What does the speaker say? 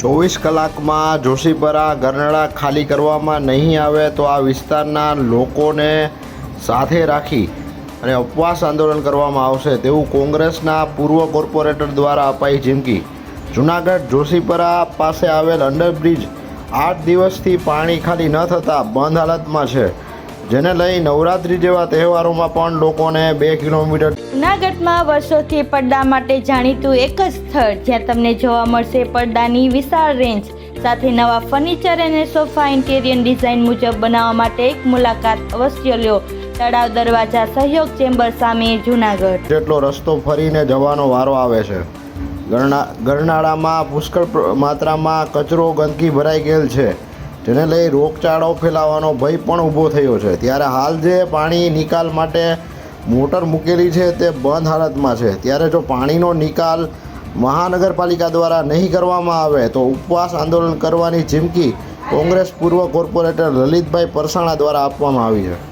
ચોવીસ કલાકમાં જોશીપરા ગરનાળા ખાલી કરવામાં નહીં આવે તો આ વિસ્તારના લોકોને સાથે રાખી અને ઉપવાસ આંદોલન કરવામાં આવશે તેવું કોંગ્રેસના પૂર્વ કોર્પોરેટર દ્વારા અપાઈ ચીમકી. જૂનાગઢ જોશીપરા પાસે આવેલ અંડરબ્રિજ આઠ દિવસથી પાણી ખાલી ન થતાં બંધ હાલતમાં છે. જેને લઈ નવરાત્રી જેવા તહેવારોમાં પણ લોકોને બે કિલોમીટર જૂનાગઢમાં વર્ષોથી પડદા માટે જાણીતું એક જ સ્થળ જ્યાં તમને જોવા મળશે પડદાની વિશાળ રેન્જ. સાથે નવા ફર્નિચર અને સોફા ઇન્ટેરિયર ડિઝાઇન મુજબ બનાવવા માટે એક મુલાકાત અવશ્ય લ્યો તળાવ દરવાજા સહયોગ ચેમ્બર સામે જૂનાગઢ. જેટલો રસ્તો ફરીને જવાનો વારો આવે છે. ગરણા ગરનાળામાં પુષ્કળ માત્રામાં કચરો ગંદકી ભરાઈ ગયેલ છે. જેને લઈ રોગચાળો ફેલાવાનો ભય પણ ઊભો થયો છે. ત્યારે હાલ જે પાણી નિકાલ માટે મોટર મૂકેલી છે તે બંધ હાલતમાં છે. ત્યારે જો પાણીનો નિકાલ મહાનગરપાલિકા દ્વારા નહીં કરવામાં આવે તો ઉપવાસ આંદોલન કરવાની ચીમકી કોંગ્રેસ પૂર્વ કોર્પોરેટર લલિતભાઈ પરસાણા દ્વારા આપવામાં આવી છે.